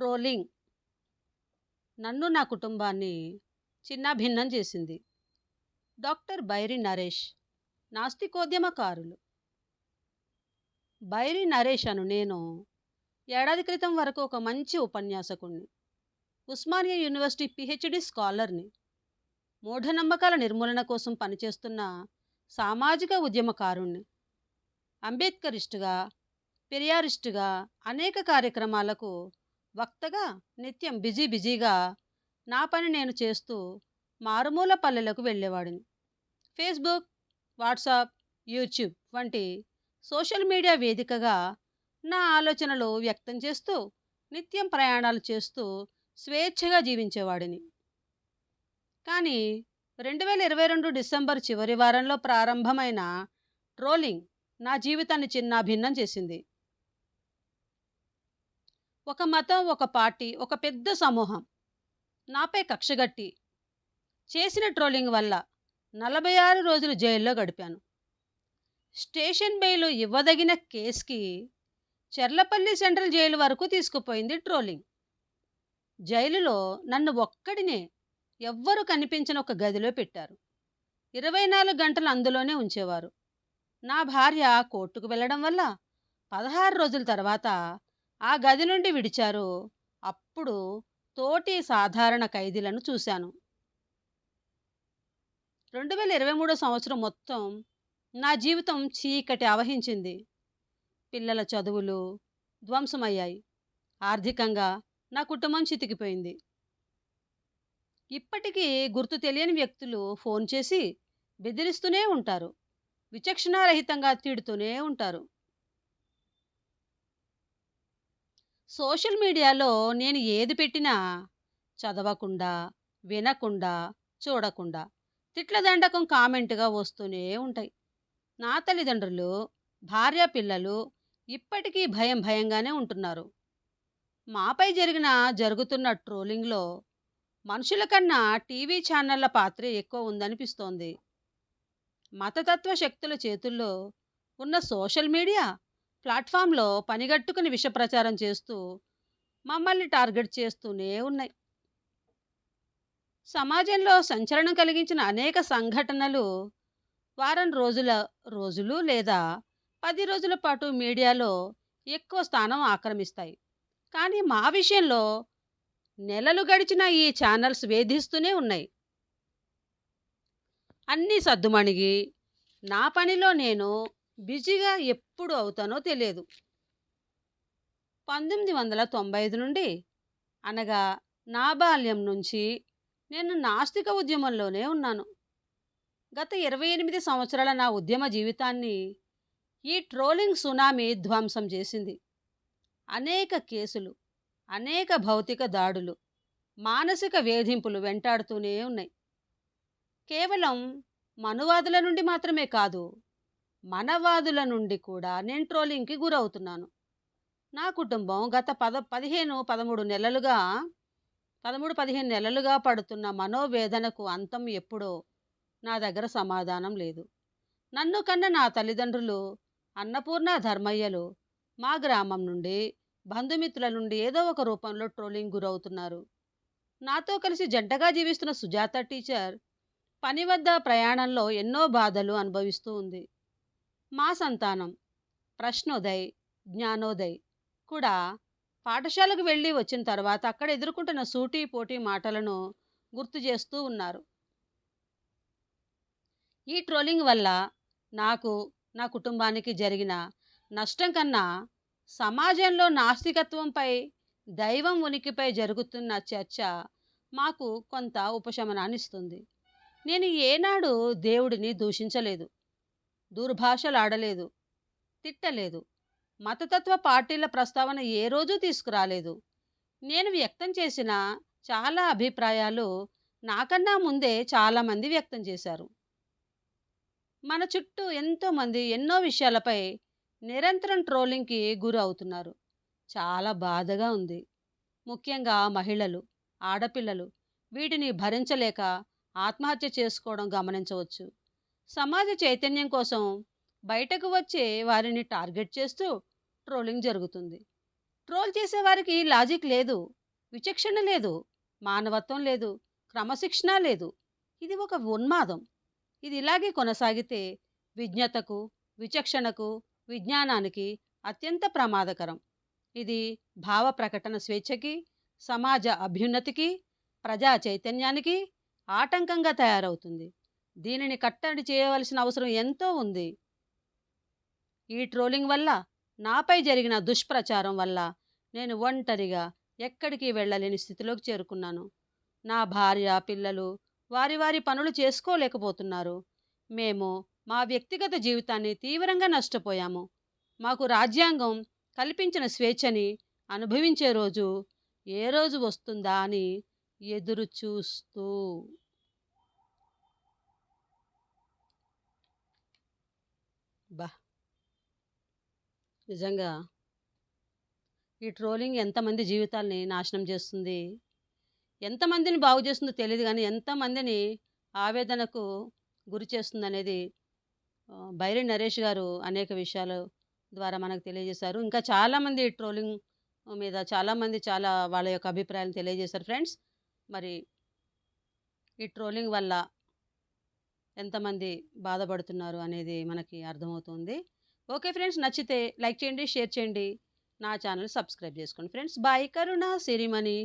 Trolling నన్ను నా కుటుంబాన్ని చిన్నాభిన్నం చేసింది. డాక్టర్ బైరి నరేష్ నాస్తికోద్యమకారులు. బైరి నరేష్ అను నేను ఏడాది క్రితం వరకు ఒక మంచి ఉపన్యాసకుణ్ణి ఉస్మానియా యూనివర్సిటీ పిహెచ్డి స్కాలర్ని మూఢనమ్మకాల నిర్మూలన కోసం పనిచేస్తున్న సామాజిక ఉద్యమకారుణ్ణి అంబేద్కరిస్టుగా పెరియారిస్టుగా అనేక కార్యక్రమాలకు వక్తగా నిత్యం బిజీ బిజీగా నా పని నేను చేస్తూ మారుమూల పల్లెలకు వెళ్ళేవాడిని. ఫేస్బుక్ వాట్సాప్ యూట్యూబ్ వంటి సోషల్ మీడియా వేదికగా నా ఆలోచనలు వ్యక్తం చేస్తూ నిత్యం ప్రయాణాలు చేస్తూ స్వేచ్ఛగా జీవించేవాడిని. కానీ రెండు వేల ఇరవై రెండు డిసెంబర్ చివరి వారంలో ప్రారంభమైన ట్రోలింగ్ నా జీవితాన్ని చిన్నాభిన్నం చేసింది. ఒక మతం ఒక పార్టీ ఒక పెద్ద సమూహం. నాపై కక్షగట్టి చేసిన ట్రోలింగ్ వల్ల నలభై ఆరు రోజులు జైల్లో గడిపాను. స్టేషన్ బెయిల్ ఇవ్వదగిన కేసుకి చెర్లపల్లి సెంట్రల్ జైలు వరకు తీసుకుపోయింది ట్రోలింగ్. జైలులో నన్ను ఒక్కడినే ఎవ్వరూ కనిపించని ఒక గదిలో పెట్టారు. ఇరవై నాలుగు గంటలు అందులోనే ఉంచేవారు. నా భార్య కోర్టుకు వెళ్ళడం వల్ల పదహారు రోజుల తర్వాత ఆ గది నుండి విడిచారు. అప్పుడు తోటి సాధారణ ఖైదీలను చూశాను. రెండు వేల ఇరవై మూడో సంవత్సరం మొత్తం నా జీవితం చీకటి అవహించింది పిల్లల చదువులు ధ్వంసమయ్యాయి. ఆర్థికంగా నా కుటుంబం చితికిపోయింది. ఇప్పటికీ గుర్తు తెలియని వ్యక్తులు ఫోన్ చేసి బెదిరిస్తూనే ఉంటారు. విచక్షణారహితంగా తిడుతూనే ఉంటారు. సోషల్ మీడియాలో నేను ఏది పెట్టినా చదవకుండా వినకుండా చూడకుండా తిట్లదండకం కామెంట్గా వస్తూనే ఉంటాయి. నా తల్లిదండ్రులు భార్య పిల్లలు ఇప్పటికీ భయం భయంగానే ఉంటున్నారు. మాపై జరిగిన జరుగుతున్న ట్రోలింగ్లో మనుషుల కన్నా టీవీ ఛానళ్ళ పాత్ర ఎక్కువ ఉందనిపిస్తోంది. మతతత్వ శక్తుల చేతుల్లో ఉన్న సోషల్ మీడియా ప్లాట్ఫామ్లో పనిగట్టుకుని విష ప్రచారం చేస్తూ మమ్మల్ని టార్గెట్ చేస్తూనే ఉన్నాయి. సమాజంలో సంచలనం కలిగించిన అనేక సంఘటనలు వారం రోజుల రోజులు లేదా పది రోజుల పాటు మీడియాలో ఎక్కువ స్థానం ఆక్రమిస్తాయి. కానీ మా విషయంలో నెలలు గడిచిన ఈ ఛానల్స్ వేధిస్తూనే ఉన్నాయి. అన్నీ సద్దుమణిగి నా పనిలో నేను బిజీగా ఎప్పుడు అవుతానో తెలియదు. పంతొమ్మిది వందల తొంభై ఐదు నుండి అనగా నా బాల్యం నుంచి నేను నాస్తిక ఉద్యమంలోనే ఉన్నాను. గత ఇరవై ఎనిమిది సంవత్సరాల నా ఉద్యమ జీవితాన్ని ఈ ట్రోలింగ్ సునామీ ధ్వంసం చేసింది. అనేక కేసులు అనేక భౌతిక దాడులు మానసిక వేధింపులు వెంటాడుతూనే ఉన్నాయి. కేవలం మనువాదుల నుండి మాత్రమే కాదు మనవాదుల నుండి కూడా నేను ట్రోలింగ్కి గురవుతున్నాను. నా కుటుంబం గత పద పదిహేను పదమూడు నెలలుగా పదమూడు పదిహేను నెలలుగా పడుతున్న మనోవేదనకు అంతం ఎప్పుడో నా దగ్గర సమాధానం లేదు. నన్ను కన్న నా తల్లిదండ్రులు అన్నపూర్ణ ధర్మయ్యలు మా గ్రామం నుండి బంధుమిత్రుల నుండి ఏదో ఒక రూపంలో ట్రోలింగ్ గురవుతున్నారు. నాతో కలిసి జంటగా జీవిస్తున్న సుజాత టీచర్ పని వద్ద ప్రయాణంలో ఎన్నో బాధలు అనుభవిస్తూ ఉంది. మా సంతానం. ప్రశ్నోదయ్ జ్ఞానోదయ్ కూడా పాఠశాలకు వెళ్ళి వచ్చిన తర్వాత అక్కడ ఎదుర్కొంటున్న సూటీ పోటీ మాటలను గుర్తు చేస్తూ ఉన్నారు. ఈ ట్రోలింగ్ వల్ల నాకు నా కుటుంబానికి జరిగిన నష్టం కన్నా సమాజంలో నాస్తికత్వంపై దైవం ఉనికిపై జరుగుతున్న చర్చ మాకు కొంత ఉపశమనాన్ని ఇస్తుంది నేను ఏనాడు దేవుడిని దూషించలేదు. దూర్భాషలాడలేదు. తిట్టలేదు. మతతత్వ పార్టీల ప్రస్తావన ఏ రోజు తీసుకురాలేదు. నేను వ్యక్తం చేసిన చాలా అభిప్రాయాలు నాకన్నా ముందే చాలామంది వ్యక్తం చేశారు. మన చుట్టూ ఎంతోమంది ఎన్నో విషయాలపై నిరంతరం ట్రోలింగ్కి గురి అవుతున్నారు. చాలా బాధగా ఉంది. ముఖ్యంగా మహిళలు ఆడపిల్లలు వీటిని భరించలేక ఆత్మహత్య చేసుకోవడం గమనించవచ్చు. సమాజ చైతన్యం కోసం బయటకు వచ్చే వారిని టార్గెట్ చేస్తూ ట్రోలింగ్ జరుగుతుంది. ట్రోల్ చేసేవారికి లాజిక్ లేదు విచక్షణ లేదు మానవత్వం లేదు క్రమశిక్షణ లేదు. ఇది ఒక ఉన్మాదం. ఇది ఇలాగే కొనసాగితే విజ్ఞతకు విచక్షణకు విజ్ఞానానికి అత్యంత ప్రమాదకరం. ఇది భావ ప్రకటన స్వేచ్ఛకి సమాజ అభ్యున్నతికి ప్రజా చైతన్యానికి ఆటంకంగా తయారవుతుంది. దీనిని కట్టడి చేయవలసిన అవసరం ఎంతో ఉంది. ఈ ట్రోలింగ్ వల్ల నాపై జరిగిన దుష్ప్రచారం వల్ల నేను ఒంటరిగా ఎక్కడికి వెళ్ళలేని స్థితిలోకి చేరుకున్నాను. నా భార్య పిల్లలు వారి వారి పనులు చేసుకోలేకపోతున్నారు. మేము మా వ్యక్తిగత జీవితాన్ని తీవ్రంగా నష్టపోయాము. మాకు రాజ్యాంగం కల్పించిన స్వేచ్ఛని అనుభవించే రోజు ఏ రోజు వస్తుందా అని ఎదురు చూస్తూ నిజంగా ఈ ట్రోలింగ్ ఎంతమంది జీవితాల్ని నాశనం చేస్తుంది? ఎంతమందిని బాగు చేస్తుందో తెలియదు కానీ ఎంతమందిని ఆవేదనకు గురి చేస్తుంది అనేది బైరి నరేష్ గారు అనేక విషయాలు ద్వారా మనకు తెలియజేశారు. ఇంకా చాలామంది ట్రోలింగ్ మీద చాలామంది చాలా వాళ్ళ యొక్క అభిప్రాయాలు తెలియజేశారు. ఫ్రెండ్స్ మరి ఈ ట్రోలింగ్ వల్ల ఎంతమంది బాధపడుతున్నారు అనేది మనకి అర్థమవుతుంది. ఓకే ఫ్రెండ్స్ నచ్చితే లైక్ చేయండి షేర్ చేయండి. నా ఛానల్ సబ్స్క్రైబ్ చేసుకోండి ఫ్రెండ్స్. బాయ్ కరుణ సిరిమణి.